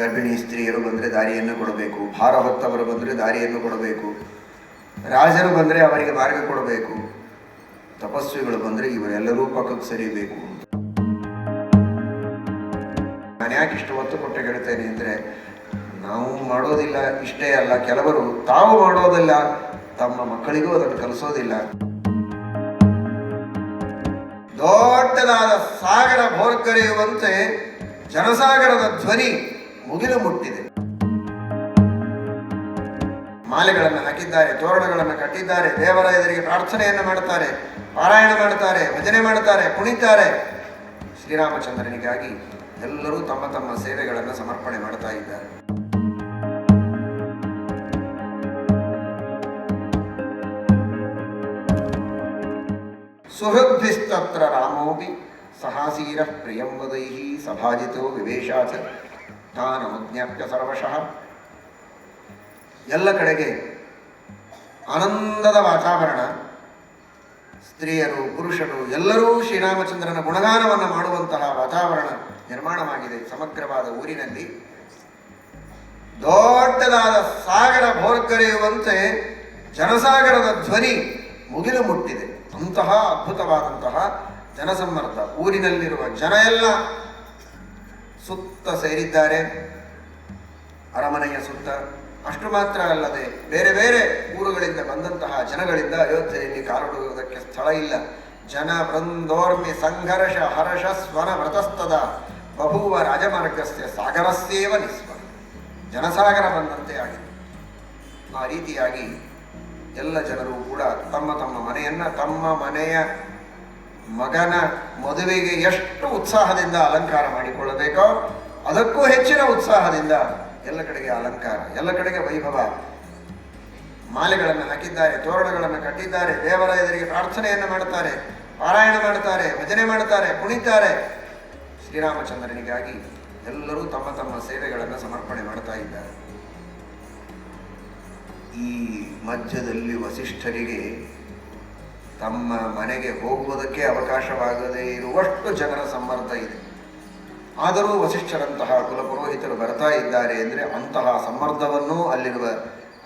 ಗರ್ಭಿಣಿ ಸ್ತ್ರೀಯರು ಬಂದರೆ ದಾರಿಯನ್ನು ಕೊಡಬೇಕು ಭಾರ ಹೊತ್ತವರು ಬಂದರೆ ದಾರಿಯನ್ನು ಕೊಡಬೇಕು, ರಾಜರು ಬಂದರೆ ಅವರಿಗೆ ಮಾರ್ಗ ಕೊಡಬೇಕು, ತಪಸ್ವಿಗಳು ಬಂದರೆ ಇವರೆಲ್ಲರೂ ಪಕ್ಕಕ್ಕೆ ಸರಿಬೇಕು. ನಾನು ಯಾಕೆ ಇಷ್ಟು ಒತ್ತು ಕೊಟ್ಟು ಹೇಳ್ತೇನೆ ಅಂದರೆ, ನಾವು ಮಾಡೋದಿಲ್ಲ ಇಷ್ಟೇ ಅಲ್ಲ, ಕೆಲವರು ತಾವು ಮಾಡೋದಿಲ್ಲ, ತಮ್ಮ ಮಕ್ಕಳಿಗೂ ಅದನ್ನು ಕಲಿಸೋದಿಲ್ಲ. ದೊಡ್ಡದಾದ ಸಾಗರ ಭೋರ್ಕರೆಯುವಂತೆ ಜನಸಾಗರದ ಧ್ವನಿ ಮುಗಿಲು ಮುಟ್ಟಿದೆ. ಮಾಲೆಗಳನ್ನು ಹಾಕಿದ್ದಾರೆ, ತೋರಣಗಳನ್ನು ಕಟ್ಟಿದ್ದಾರೆ ದೇವರ ಎದುರಿಗೆ ಪ್ರಾರ್ಥನೆಯನ್ನು ಮಾಡುತ್ತಾರೆ, ಪಾರಾಯಣ ಮಾಡುತ್ತಾರೆ, ಭಜನೆ ಮಾಡುತ್ತಾರೆ, ಕುಣಿತಾರೆ. ಶ್ರೀರಾಮಚಂದ್ರನಿಗಾಗಿ ಎಲ್ಲರೂ ತಮ್ಮ ತಮ್ಮ ಸೇವೆಗಳನ್ನು ಸಮರ್ಪಣೆ ಮಾಡ್ತಾ ಇದ್ದಾರೆ. ಸುಹೃದ್ಭಿಸ್ತತ್ರ ರಾಮೋಪಿ, ಸಹಾಸೀರ ಪ್ರಿಯಂವದೈ ಸಭಾಜಿತೋ ವಿವೇಶಾಚ. ತಾನಮಜ್ಞಾಪ್ಯ ಸರ್ವಶಃ. ಎಲ್ಲ ಕಡೆಗೆ ಆನಂದದ ವಾತಾವರಣ. ಸ್ತ್ರೀಯರು, ಪುರುಷರು, ಎಲ್ಲರೂ ಶ್ರೀರಾಮಚಂದ್ರನ ಗುಣಗಾನವನ್ನು ಮಾಡುವಂತಹ ವಾತಾವರಣ ನಿರ್ಮಾಣವಾಗಿದೆ ಸಮಗ್ರವಾದ ಊರಿನಲ್ಲಿ. ದೊಡ್ಡದಾದ ಸಾಗರ ಭೋರ್ಕರೆಯುವಂತೆ ಜನಸಾಗರದ ಧ್ವನಿ ಮುಗಿಲು ಮುಟ್ಟಿದೆ. ಅಂತಹ ಅದ್ಭುತವಾದಂತಹ ಜನಸಮ್ಮರ್ದ ಊರಿನಲ್ಲಿರುವ ಜನ ಎಲ್ಲ ಸುತ್ತ ಸೇರಿದ್ದಾರೆ. ಅರಮನೆಯ ಸುತ್ತ ಅಷ್ಟು ಮಾತ್ರ ಅಲ್ಲದೆ ಬೇರೆ ಬೇರೆ ಊರುಗಳಿಂದ ಬಂದಂತಹ ಜನಗಳಿಂದ ಅಯೋಧ್ಯೆಯಲ್ಲಿ ಕಾಲಿಡುವುದಕ್ಕೆ ಸ್ಥಳ ಇಲ್ಲ. ಜನ ಬೃಂದೋರ್ಮಿ ಸಂಘರ್ಷ ಹರ್ಷ ಸ್ವನ ವ್ರತಸ್ತದ ಬಭೂವ ರಾಜಮಾರ್ಗಸ್ಯ ಸಾಗರಸ್ಯೇವ ನಿಸ್ವ. ಜನಸಾಗರ ಬಂದಂತೆ ಆಗಿದೆ. ಆ ರೀತಿಯಾಗಿ ಎಲ್ಲ ಜನರು ಕೂಡ ತಮ್ಮ ತಮ್ಮ ಮನೆಯನ್ನ ತಮ್ಮ ಮನೆಯ ಮಗನ ಮದುವೆಗೆ ಎಷ್ಟು ಉತ್ಸಾಹದಿಂದ ಅಲಂಕಾರ ಮಾಡಿಕೊಳ್ಳಬೇಕೋ ಅದಕ್ಕೂ ಹೆಚ್ಚಿನ ಉತ್ಸಾಹದಿಂದ ಎಲ್ಲ ಕಡೆಗೆ ಅಲಂಕಾರ, ಎಲ್ಲ ಕಡೆಗೆ ವೈಭವ. ಮಾಲೆಗಳನ್ನು ಹಾಕಿದ್ದಾರೆ, ತೋರಣಗಳನ್ನು ಕಟ್ಟಿದ್ದಾರೆ ದೇವರ ಪ್ರಾರ್ಥನೆಯನ್ನು ಮಾಡುತ್ತಾರೆ, ಪಾರಾಯಣ ಮಾಡುತ್ತಾರೆ, ಭಜನೆ ಮಾಡುತ್ತಾರೆ, ಕುಣಿತಾರೆ. ಶ್ರೀರಾಮಚಂದ್ರನಿಗಾಗಿ ಎಲ್ಲರೂ ತಮ್ಮ ತಮ್ಮ ಸೇವೆಗಳನ್ನು ಸಮರ್ಪಣೆ ಮಾಡ್ತಾ ಇದ್ದಾರೆ. ಈ ಮಧ್ಯದಲ್ಲಿ ವಸಿಷ್ಠರಿಗೆ ತಮ್ಮ ಮನೆಗೆ ಹೋಗುವುದಕ್ಕೆ ಅವಕಾಶವಾಗದೇ ಇರುವಷ್ಟು ಜನರ ಸಮ್ಮರ್ದ ಇದೆ. ಆದರೂ ವಸಿಷ್ಠರಂತಹ ಕುಲಪುರೋಹಿತರು ಬರ್ತಾ ಇದ್ದಾರೆ ಅಂದರೆ ಅಂತಹ ಸಮ್ಮರ್ದವನ್ನು ಅಲ್ಲಿರುವ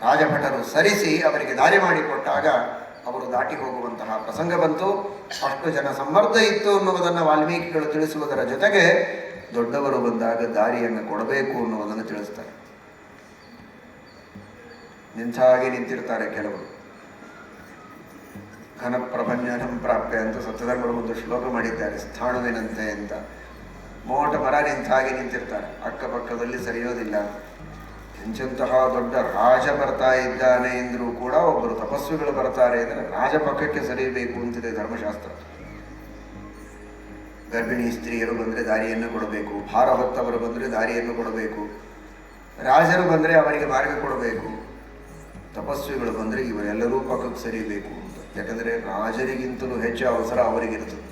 ರಾಜಭಟರು ಸರಿಸಿ ಅವರಿಗೆ ದಾರಿ ಮಾಡಿಕೊಟ್ಟಾಗ ಅವರು ದಾಟಿ ಹೋಗುವಂತಹ ಪ್ರಸಂಗ ಬಂತು. ಅಷ್ಟು ಜನ ಸಮ್ಮರ್ದ ಇತ್ತು ಅನ್ನುವುದನ್ನು ವಾಲ್ಮೀಕಿಗಳು ತಿಳಿಸುವುದರ ಜೊತೆಗೆ ದೊಡ್ಡವರು ಬಂದಾಗ ದಾರಿಯನ್ನು ಕೊಡಬೇಕು ಅನ್ನುವುದನ್ನು ತಿಳಿಸ್ತಾರೆ. ನಿಂತಾಗಿ ನಿಂತಿರ್ತಾರೆ ಕೆಲವರು. ಘನ ಪ್ರಪಂಚನ ಪ್ರಾಪ್ಯ ಅಂತ ಸತ್ಯಧರ್ಮರು ಒಂದು ಶ್ಲೋಕ ಮಾಡಿದ್ದಾರೆ, ಸ್ಥಾಣುವಿನಂತೆ ಅಂತ. ಮೋಟ ಮರ ನಿಂತ ಹಾಗೆ ನಿಂತಿರ್ತಾರೆ. ಅಕ್ಕಪಕ್ಕದಲ್ಲಿ ಸರಿಯೋದಿಲ್ಲ. ಎಂಚಂತಹ ದೊಡ್ಡ ರಾಜ ಬರ್ತಾ ಇದ್ದಾನೆ ಎಂದರೂ ಕೂಡ ಒಬ್ಬರು ತಪಸ್ವಿಗಳು ಬರ್ತಾರೆ ಅಂದರೆ ರಾಜ ಪಕ್ಕಕ್ಕೆ ಸರಿಯಬೇಕು ಅಂತಿದೆ ಧರ್ಮಶಾಸ್ತ್ರ. ಗರ್ಭಿಣಿ ಸ್ತ್ರೀಯರು ಬಂದರೆ ದಾರಿಯನ್ನು ಕೊಡಬೇಕು ಭಾರ ಹೊತ್ತವರು ಬಂದರೆ ದಾರಿಯನ್ನು ಕೊಡಬೇಕು, ರಾಜರು ಬಂದರೆ ಅವರಿಗೆ ಮಾರ್ಗ ಕೊಡಬೇಕು, ತಪಸ್ವಿಗಳು ಬಂದರೆ ಇವರೆಲ್ಲರೂ ಪಕ್ಕಕ್ಕೆ ಸರಿಯಬೇಕು ಅಂತ. ಯಾಕಂದರೆ ರಾಜರಿಗಿಂತಲೂ ಹೆಚ್ಚು ಅವಸರ ಅವರಿಗಿರುತ್ತದೆ.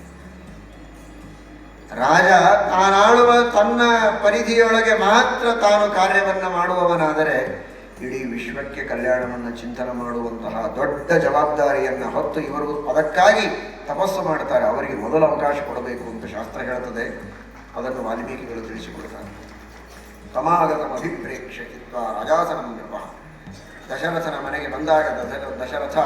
ರಾಜ ತಾನಾಳುವ ತನ್ನ ಪರಿಧಿಯೊಳಗೆ ಮಾತ್ರ ತಾನು ಕಾರ್ಯವನ್ನು ಮಾಡುವವನಾದರೆ ಇಡೀ ವಿಶ್ವಕ್ಕೆ ಕಲ್ಯಾಣವನ್ನು ಚಿಂತನೆ ಮಾಡುವಂತಹ ದೊಡ್ಡ ಜವಾಬ್ದಾರಿಯನ್ನು ಹೊತ್ತು ಇವರು ಅದಕ್ಕಾಗಿ ತಪಸ್ಸು ಮಾಡ್ತಾರೆ. ಅವರಿಗೆ ಮೊದಲು ಅವಕಾಶ ಕೊಡಬೇಕು ಅಂತ ಶಾಸ್ತ್ರ ಹೇಳುತ್ತದೆ. ಅದನ್ನು ವಾಲ್ಮೀಕಿಗಳು ತಿಳಿಸಿಕೊಡ್ತಾರೆ. ಸಮಾಗತ ಅಭಿಪ್ರೇಕ್ಷಿತ್ವ ರಾಜಾಸನ ನಿರ್ವಹ ದಶರಥನ ಮನೆಗೆ ಬಂದಾಗ ದಶ ದಶರಥ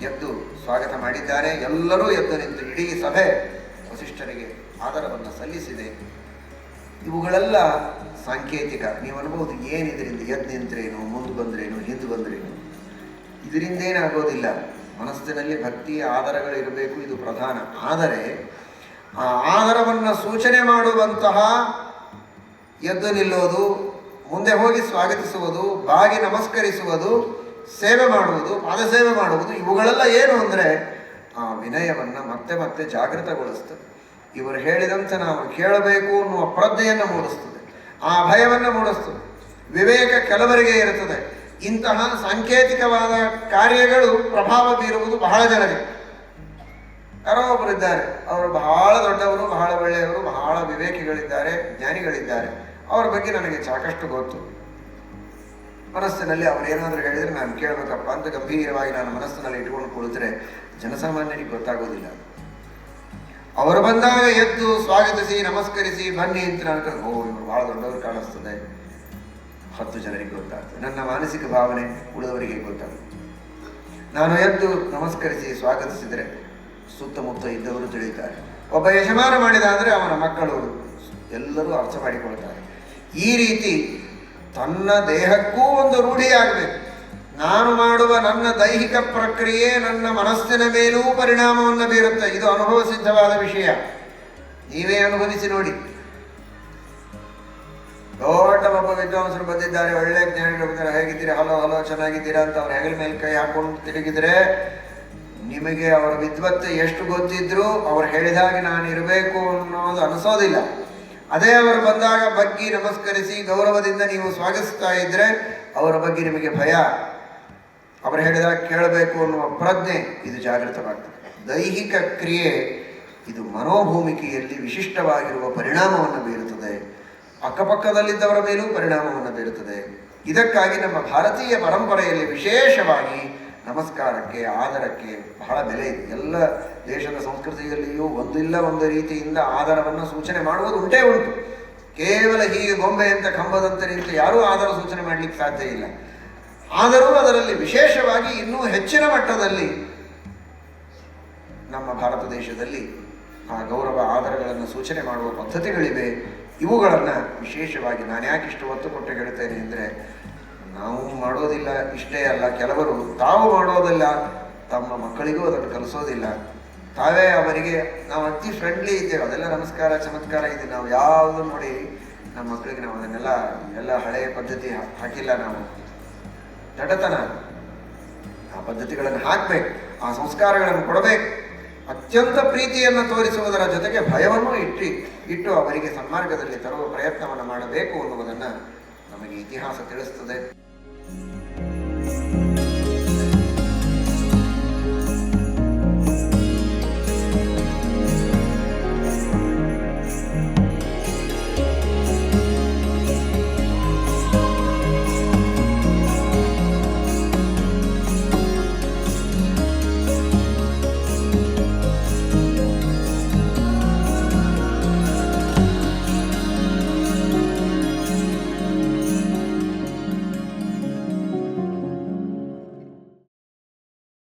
ಎದ್ದು ಸ್ವಾಗತ ಮಾಡಿದ್ದಾರೆ. ಎಲ್ಲರೂ ಎದ್ದು ನಿಂತು ಇಡೀ ಸಭೆ ವಸಿಷ್ಠರಿಗೆ ಆಧಾರವನ್ನು ಸಲ್ಲಿಸಿದೆ. ಇವುಗಳೆಲ್ಲ ಸಾಂಕೇತಿಕ. ನೀವು ಅನ್ಬೋದು ಏನು ಇದರಿಂದ ಎದ್ದು ನಿಂತ್ರೇನು, ಮುಂದೆ ಬಂದ್ರೇನು, ಹಿಂದೆ ಬಂದ್ರೇನು? ಇದರಿಂದ ಏನಾಗೋದಿಲ್ಲ. ಮನಸ್ಸಿನಲ್ಲಿ ಭಕ್ತಿಯ ಆಧಾರಗಳು ಇರಬೇಕು, ಇದು ಪ್ರಧಾನ. ಆದರೆ ಆ ಆಧಾರವನ್ನು ಸೂಚನೆ ಮಾಡುವಂತಹ ಎದ್ದು ನಿಲ್ಲೋದು, ಮುಂದೆ ಹೋಗಿ ಸ್ವಾಗತಿಸುವುದು, ಬಾಗಿ ನಮಸ್ಕರಿಸುವುದು ಸೇವೆ ಮಾಡುವುದು, ಪಾದಸೇವೆ ಮಾಡುವುದು, ಇವುಗಳೆಲ್ಲ ಏನು ಅಂದರೆ ಆ ವಿನಯವನ್ನು ಮತ್ತೆ ಮತ್ತೆ ಜಾಗೃತಗೊಳಿಸ್ತದೆ. ಇವರು ಹೇಳಿದಂತೆ ನಾವು ಕೇಳಬೇಕು ಅನ್ನುವ ಪ್ರಜ್ಞೆಯನ್ನು ಮೂಡಿಸ್ತದೆ. ಆ ಭಯವನ್ನು ಮೂಡಿಸ್ತದೆ. ವಿವೇಕ ಕೆಲವರಿಗೆ ಇರುತ್ತದೆ. ಇಂತಹ ಸಾಂಕೇತಿಕವಾದ ಕಾರ್ಯಗಳು ಪ್ರಭಾವ ಬೀರುವುದು ಬಹಳ ಜನರಿಗೆ. ಯಾರೋ ಒಬ್ಬರಿದ್ದಾರೆ ಅವರು ಬಹಳ ದೊಡ್ಡವರು, ಬಹಳ ಒಳ್ಳೆಯವರು, ಬಹಳ ವಿವೇಕಿಗಳಿದ್ದಾರೆ, ಜ್ಞಾನಿಗಳಿದ್ದಾರೆ. ಅವರ ಬಗ್ಗೆ ನನಗೆ ಸಾಕಷ್ಟು ಗೊತ್ತು. ಮನಸ್ಸಿನಲ್ಲಿ ಅವರೇನಾದರೂ ಹೇಳಿದರೆ ನಾನು ಕೇಳಬೇಕಪ್ಪ ಅಂತ ಗಂಭೀರವಾಗಿ ನಾನು ಮನಸ್ಸಿನಲ್ಲಿ ಇಟ್ಕೊಂಡು ಕುಳಿತರೆ ಜನಸಾಮಾನ್ಯರಿಗೆ ಗೊತ್ತಾಗೋದಿಲ್ಲ. ಅವರು ಬಂದಾಗ ಎದ್ದು ಸ್ವಾಗತಿಸಿ, ನಮಸ್ಕರಿಸಿ, ಬನ್ನಿ ಅಂತ ನಾನು ಓ, ಇವರು ಬಹಳ ದೊಡ್ಡವರು ಕಾಣಿಸ್ತದೆ. ಹತ್ತು ಜನರಿಗೆ ಗೊತ್ತಾಗ್ತದೆ. ನನ್ನ ಮಾನಸಿಕ ಭಾವನೆ ಉಳಿದವರಿಗೆ ಗೊತ್ತಾಗ್ತದೆ ನಾನು ಎದ್ದು ನಮಸ್ಕರಿಸಿ, ಸ್ವಾಗತಿಸಿದರೆ ಸುತ್ತಮುತ್ತ ಇದ್ದವರು ತಿಳಿಯುತ್ತಾರೆ. ಒಬ್ಬ ಯಜಮಾನ ಮಾಡಿದಾದರೆ ಅವನ ಮಕ್ಕಳು ಎಲ್ಲರೂ ಅರ್ಥ ಮಾಡಿಕೊಳ್ತಾರೆ. ಈ ರೀತಿ ತನ್ನ ದೇಹಕ್ಕೂ ಒಂದು ರೂಢಿಯಾಗಬೇಕು ನಾನು ಮಾಡುವ ನನ್ನ ದೈಹಿಕ ಪ್ರಕ್ರಿಯೆ ನನ್ನ ಮನಸ್ಸಿನ ಮೇಲೂ ಪರಿಣಾಮವನ್ನು ಬೀರುತ್ತೆ. ಇದು ಅನುಭವ ಸಿದ್ಧವಾದ ವಿಷಯ. ನೀವೇ ಅನುಭವಿಸಿ ನೋಡಿ. ದೊಡ್ಡ ಒಬ್ಬ ವಿದ್ವಾಂಸರು ಬಂದಿದ್ದಾರೆ. ಒಳ್ಳೆ ಜ್ಞಾನಿಗಳು ಬಂದಿದ್ದಾರೆ. ಹೇಗಿದ್ದೀರಾ? ಹಲೋ ಹಲೋ, ಚೆನ್ನಾಗಿದ್ದೀರಾ ಅಂತ ಅವ್ರ ಹೆಗಲ ಮೇಲೆ ಕೈ ಹಾಕೊಂಡು ತಿರುಗಿದ್ರೆ ನಿಮಗೆ ಅವರ ವಿದ್ವತ್ತೆ ಎಷ್ಟು ಗೊತ್ತಿದ್ರು ಅವ್ರು ಹೇಳಿದಾಗೆ ನಾನು ಇರಬೇಕು ಅನ್ನೋದು ಅನಿಸೋದಿಲ್ಲ. ಅದೇ ಅವರು ಬಂದಾಗ ಬಗ್ಗಿ ನಮಸ್ಕರಿಸಿ ಗೌರವದಿಂದ ನೀವು ಸ್ವಾಗತಿಸ್ತಾ ಇದ್ರೆ ಅವರ ಬಗ್ಗೆ ನಿಮಗೆ ಭಯ. ಅವರು ಹೇಳಿದಾಗ ಕೇಳಬೇಕು ಅನ್ನುವ ಪ್ರಜ್ಞೆ ಇದು ಜಾಗೃತವಾಗ್ತದೆ. ದೈಹಿಕ ಕ್ರಿಯೆ ಇದು ಮನೋಭೂಮಿಕೆಯಲ್ಲಿ ವಿಶಿಷ್ಟವಾಗಿರುವ ಪರಿಣಾಮವನ್ನು ಬೀರುತ್ತದೆ. ಅಕ್ಕಪಕ್ಕದಲ್ಲಿದ್ದವರ ಮೇಲೂ ಪರಿಣಾಮವನ್ನು ಬೀರುತ್ತದೆ. ಇದಕ್ಕಾಗಿ ನಮ್ಮ ಭಾರತೀಯ ಪರಂಪರೆಯಲ್ಲಿ ವಿಶೇಷವಾಗಿ ನಮಸ್ಕಾರಕ್ಕೆ, ಆದರಕ್ಕೆ ಬಹಳ ಬೆಲೆ ಇದೆ. ಎಲ್ಲ ದೇಶದ ಸಂಸ್ಕೃತಿಯಲ್ಲಿಯೂ ಒಂದಿಲ್ಲ ಒಂದು ರೀತಿಯಿಂದ ಆಧಾರವನ್ನು ಸೂಚನೆ ಮಾಡುವುದು ಉಂಟೇ ಉಂಟು. ಕೇವಲ ಹೀಗೆ ಗೊಂಬೆ ಅಂತ ಕಂಬದಂತೆ ನಿಂತು ಯಾರೂ ಆಧಾರ ಸೂಚನೆ ಮಾಡಲಿಕ್ಕೆ ಸಾಧ್ಯ ಇಲ್ಲ. ಆದರೂ ಅದರಲ್ಲಿ ವಿಶೇಷವಾಗಿ ಇನ್ನೂ ಹೆಚ್ಚಿನ ಮಟ್ಟದಲ್ಲಿ ನಮ್ಮ ಭಾರತ ದೇಶದಲ್ಲಿ ಆ ಗೌರವ ಆಧಾರಗಳನ್ನು ಸೂಚನೆ ಮಾಡುವ ಪದ್ಧತಿಗಳಿವೆ. ಇವುಗಳನ್ನು ವಿಶೇಷವಾಗಿ ನಾನು ಯಾಕೆ ಇಷ್ಟು ಒತ್ತು ಕೊಟ್ಟು ಹೇಳ್ತೇನೆ ಅಂದರೆ ನಾವು ಮಾಡೋದಿಲ್ಲ ಇಷ್ಟೇ ಅಲ್ಲ, ಕೆಲವರು ತಾವು ಮಾಡೋದಿಲ್ಲ, ತಮ್ಮ ಮಕ್ಕಳಿಗೂ ಅದನ್ನು ಕಲಿಸೋದಿಲ್ಲ. ತಾವೇ ಅವರಿಗೆ, ನಾವು ಅತಿ ಫ್ರೆಂಡ್ಲಿ ಇದ್ದೇವೆ, ಅದೆಲ್ಲ ನಮಸ್ಕಾರ, ಚಮತ್ಕಾರ ಇದೆ. ನಾವು ಯಾವುದು ನೋಡಿ ನಮ್ಮ ಮಕ್ಕಳಿಗೆ ನಾವು ಅದನ್ನೆಲ್ಲ, ಎಲ್ಲ ಹಳೆಯ ಪದ್ಧತಿ ಹಾಕಿಲ್ಲ ನಾವು. ದಡತನ ಆ ಪದ್ಧತಿಗಳನ್ನು ಹಾಕಬೇಕು, ಆ ಸಂಸ್ಕಾರಗಳನ್ನು ಕೊಡಬೇಕು. ಅತ್ಯಂತ ಪ್ರೀತಿಯನ್ನು ತೋರಿಸುವುದರ ಜೊತೆಗೆ ಭಯವನ್ನು ಇಟ್ಟು ಇಟ್ಟು ಅವರಿಗೆ ಸನ್ಮಾರ್ಗದಲ್ಲಿ ತರುವ ಪ್ರಯತ್ನವನ್ನು ಮಾಡಬೇಕು ಅನ್ನುವುದನ್ನು のイティハウステルストで。